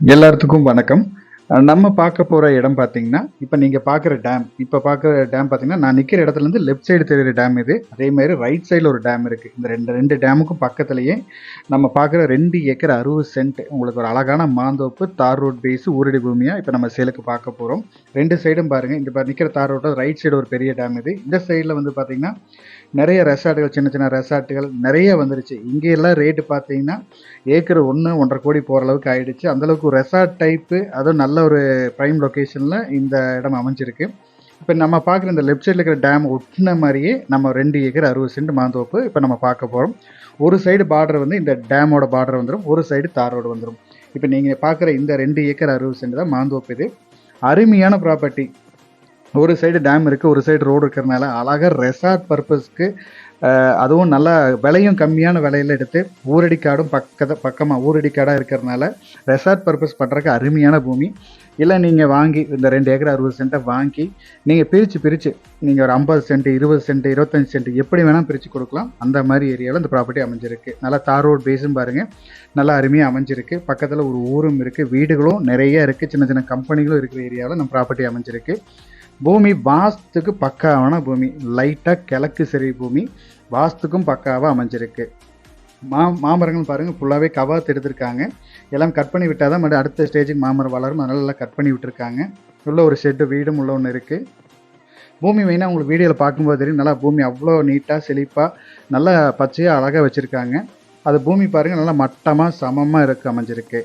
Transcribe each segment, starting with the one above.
எல்லாத்துக்கும் வணக்கம். நம்ம பார்க்க போகிற இடம் பார்த்தீங்கன்னா இப்போ நீங்கள் பார்க்குற டேம் இப்போ பார்க்குற டேம் பார்த்தீங்கன்னா நான் நிற்கிற இடத்துலேருந்து லெஃப்ட் சைடு தெரியுற டேம் இது. அதே மாதிரி ரைட் சைடில் ஒரு டேம் இருக்குது இந்த ரெண்டு ரெண்டு டேமுக்கும் பக்கத்துலேயே நம்ம பார்க்குற ரெண்டு ஏக்கர் அறுபது சென்ட் உங்களுக்கு ஒரு அழகான மாந்தோப்பு தார் ரோட் பேஸு ஊரடி பூமியாக இப்போ நம்ம சேலுக்கு பார்க்க போகிறோம் ரெண்டு சைடும் பாருங்கள் இந்த நிற்கிற தார் ரோட்டில் ரைட் சைடு ஒரு பெரிய டேம் இது. இந்த சைடில் வந்து பார்த்திங்கன்னா நிறைய ரெசார்ட்டுகள் சின்ன சின்ன ரெசார்ட்டுகள் நிறைய வந்துருச்சு. இங்கேயெல்லாம் ரேட்டு பார்த்தீங்கன்னா ஏக்கர் ஒன்று ஒன்றரை கோடி போகிற அளவுக்கு ஆயிடுச்சு. அந்தளவுக்கு ரெசார்ட் டைப்பு அதுவும் நல்ல ஒரு ப்ரைம் லொக்கேஷனில் இந்த இடம் அமைஞ்சிருக்கு. இப்போ நம்ம பார்க்குற இந்த லெஃப்ட் சைடில் இருக்கிற டேம் ஒட்டின மாதிரியே நம்ம ரெண்டு ஏக்கர் அறுபது சென்ட் மாந்தோப்பு இப்போ நம்ம பார்க்க போகிறோம் ஒரு சைடு பார்டர் வந்து இந்த டேமோட பார்டர் வந்துடும் ஒரு சைடு தாரோடு வந்துடும் இப்போ நீங்கள் பார்க்குற இந்த ரெண்டு ஏக்கர் அறுபது சென்ட் தான் மாந்தோப்பு இது. அருமையான ப்ராப்பர்ட்டி ஒரு சைடு டேம் இருக்குது ஒரு சைடு ரோடு இருக்கிறனால அழகாக ரெசார்ட் பர்பஸ்க்கு அதுவும் நல்லா விலையும் கம்மியான விலையில எடுத்து ஊரடி காடும் பக்கமாக ஊரடி காடாக இருக்கிறனால ரெசார்ட் பர்பஸ் பண்ணுறதுக்கு அருமையான பூமி. இல்லை நீங்கள் வாங்கி இந்த ரெண்டு ஏக்கர் அறுபது சென்ட்டை வாங்கி நீங்கள் பிரித்து பிரித்து நீங்கள் ஒரு ஐம்பது சென்ட் இருபது சென்ட் இருபத்தஞ்சி சென்ட் எப்படி வேணால் பிரித்து கொடுக்கலாம். அந்த மாதிரி ஏரியாவில் இந்த ப்ராப்பர்ட்டி அமைஞ்சிருக்கு. நல்லா தார் ரோட் பேஸும் பாருங்கள் நல்லா அருமையாக அமைஞ்சிருக்கு. பக்கத்தில் ஒரு ஊரும் இருக்குது வீடுகளும் நிறைய இருக்குது சின்ன சின்ன கம்பெனிகளும் இருக்கிற ஏரியாவில் நம்ம ப்ராப்பர்ட்டி அமைஞ்சிருக்கு. பூமி வாஸ்துக்கு பக்காவான பூமி. லைட்டாக கிழக்கு சரி பூமி. வாஸ்துக்கும் பக்காவாக அமைஞ்சிருக்கு. மா மாமரங்கள் பாருங்கள் ஃபுல்லாகவே கவாத்து எடுத்திருக்காங்க. எல்லாம் கட் பண்ணி விட்டால் தான் மறுபடியும் அடுத்த ஸ்டேஜுக்கு மாமரம் வளரும். அதனால எல்லாம் கட் பண்ணி விட்டுருக்காங்க. உள்ள ஒரு ஷெட்டு வீடும் உள்ள ஒன்று இருக்குது பூமி மெயினாக உங்களுக்கு வீடியோவில் பார்க்கும்போது தெரியும். நல்லா பூமி அவ்வளோ நீட்டாக செழிப்பாக நல்லா பச்சையாக அழகாக வச்சுருக்காங்க. அது பூமி பாருங்கள் நல்லா மட்டமாக சமமாக இருக்குது அமைஞ்சிருக்கு.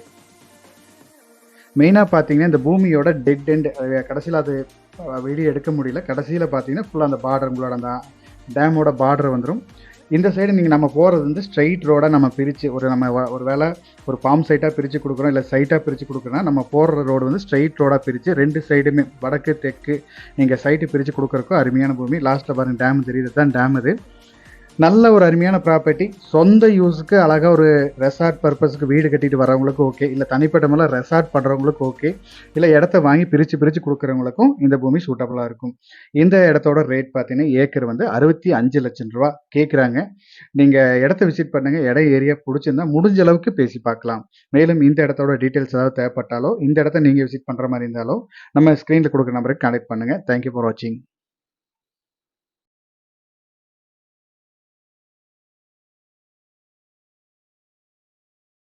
மெயினாக பார்த்தீங்கன்னா இந்த பூமியோட டெட் எண்ட் கடைசியில் அது வெளியே எடுக்க முடியல. கடைசியில் பார்த்தீங்கன்னா ஃபுல்லாக அந்த பார்டர் உங்களோட அந்த டேமோட பார்டர் வந்துடும் இந்த சைடு நீங்கள் நம்ம போகிறது வந்து ஸ்ட்ரைட் ரோடாக நம்ம பிரித்து ஒரு நம்ம ஒரு வேளை ஒரு ஃபார்ம் சைட்டாக பிரித்து கொடுக்குறோம் இல்லை சைட்டாக பிரித்து கொடுக்குறோன்னா நம்ம போடுற ரோடு வந்து ஸ்ட்ரைட் ரோடாக பிரித்து ரெண்டு சைடுமே வடக்கு தெற்கு நீங்கள் சைட்டு பிரித்து கொடுக்குறக்கும் அருமையான பூமி. லாஸ்ட்டில் பாருங்கள் டேம் தெரியுது. தான் டேம் இது நல்ல ஒரு அருமையான ப்ராப்பர்ட்டி சொந்த யூஸுக்கு அழகாக ஒரு ரெசார்ட் பர்பஸ்க்கு வீடு கட்டிட்டு வரவங்களுக்கு ஓகே இல்லை தனிப்பட்ட முறையில் ரெசார்ட் பண்ணுறவங்களுக்கு ஓகே இல்லை இடத்த வாங்கி பிரித்து பிரித்து கொடுக்குறவங்களுக்கும் இந்த பூமி சூட்டபுளாக இருக்கும். இந்த இடத்தோட ரேட் பார்த்தீங்கன்னா ஏக்கர் வந்து அறுபத்தி அஞ்சு லட்சம் ரூபா கேட்குறாங்க நீங்கள் இடத்த விசிட் பண்ணுங்கள் இடம் ஏரியா பிடிச்சிருந்தா முடிஞ்ச அளவுக்கு பேசி பார்க்கலாம். மேலும் இந்த இடத்தோட டீட்டெயில்ஸ் ஏதாவது தேவைப்பட்டாலோ இந்த இடத்த நீங்கள் விசிட் பண்ணுற மாதிரி இருந்தாலோ நம்ம ஸ்க்ரீனில் கொடுக்குற நம்பருக்கு கனெக்ட் பண்ணுங்கள் தேங்க்யூ ஃபார் வாட்சிங்